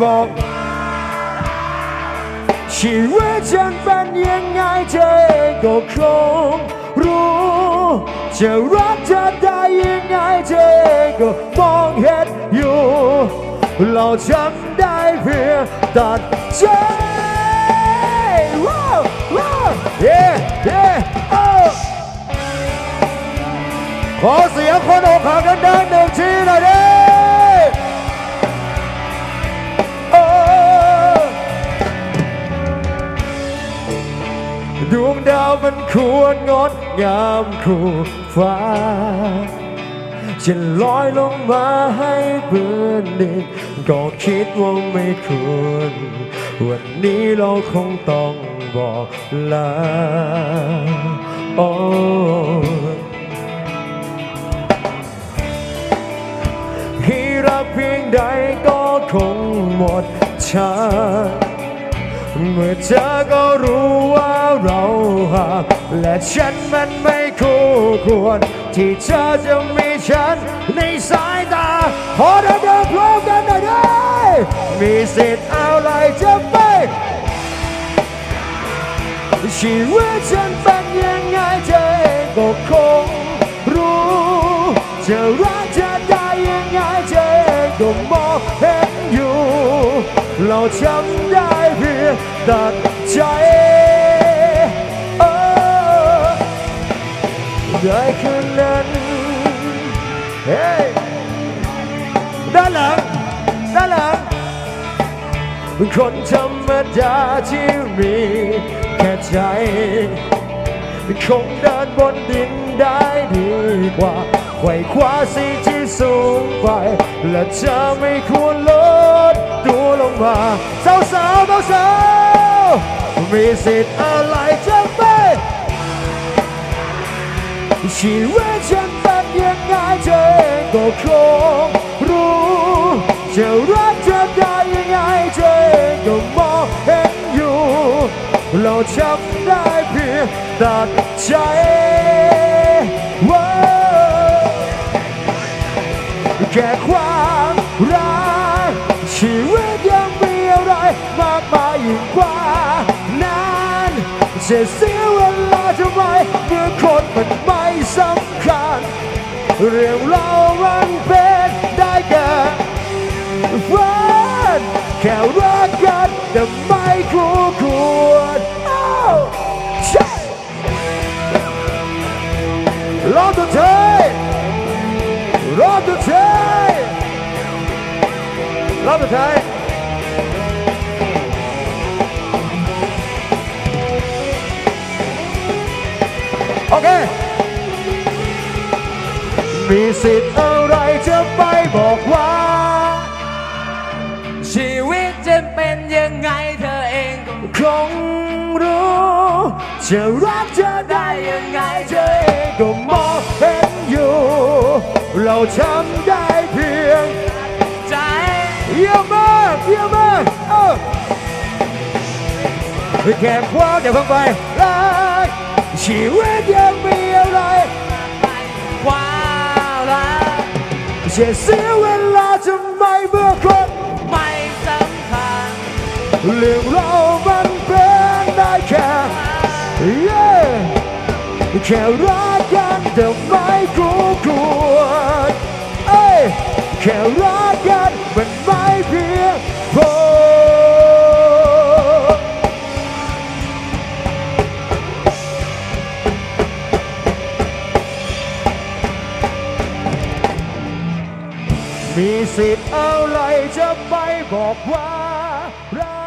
บอกชีวิตฉันเป็นยังไงเธอเองก็คงรู้จะรักเธอได้ยังไงเธอเองก็มองเห็นอยู่เราจำได้เพียงตัดใจว้าวว้าวเย้เย้โอ้ขอเสียงคนอกหักดังๆหนึ่งทีหน่อยดิ มันควรงดงามคู่ฟ้า จะลอยลงมาให้เบื่อดินก็คิดว่าไม่ควร วันนี้เราคงต้องบอกลาโอ้ที่รักเพียงใดก็คงหมดชาเมื่อเธอก็รู้ว่าเรา และฉันมันไม่คู่ควร ที่เธอจะมีฉันในสายตา ขอเดินเดินพร้อมกันหน่อยได้มีสิทธิ์อะไรจะไปชีวิตฉันเป็นยังไงเธอก็คงรู้จะรักเธอได้ยังไงเธอก็มองเห็นอยู่ เราจำได้เพียงตัดใจ ได้คืนนั้นเฮ้ยด้านหลังด้านหลังคนธรรมดาที่มีแค่ใจคงเดินบนดินได้ดีกว่าไขว่คว้าสิ่งที่สูงไป และจะไม่ควรลดตัวลงมา สาวสาวสาวสาวมีสิทธิ์ ชีวิตฉันเป็นยังไงเธอก็คงรู้จะรักเธอได้ยังไงเธอก็มองเห็นอยู่ เราจำได้เพียงตัดใจว่าแค่ความรักชีวิตยังมีอะไรมากมายยิ่งกว่านั้นจะเสียเวลาทำไมเมื่อคนมัน เรื่องเรามันเป็นได้แค่ฝันแค่รักกันแต่ไม่คู่ควรอ้าวใช่รอบตัวเธอรอตัวเธอรอตัวเธอโอเค มีสิทธิ์อะไรจะไปบอกว่า ชีวิตจะเป็นยังไงเธอเองก็คงรู้ จะรักเธอได้ยังไงเธอเองก็มองเห็นอยู่ เราทำได้เพียง ใจเยี่ยมมากเยี่ยมมากเอ้าแค่ความอย่าเพิ่งไปรักชีวิตยัง ช่เสียเวลาทำไมเมื่อคนไม่สำคัญเรื่องเรามันเป็นได้แค่ yeah แค่รักกันแต่ไม่คู่ควรเอ้ยแค่รักกัน มีสิทธิ์อะไรจะไปบอกว่ารัก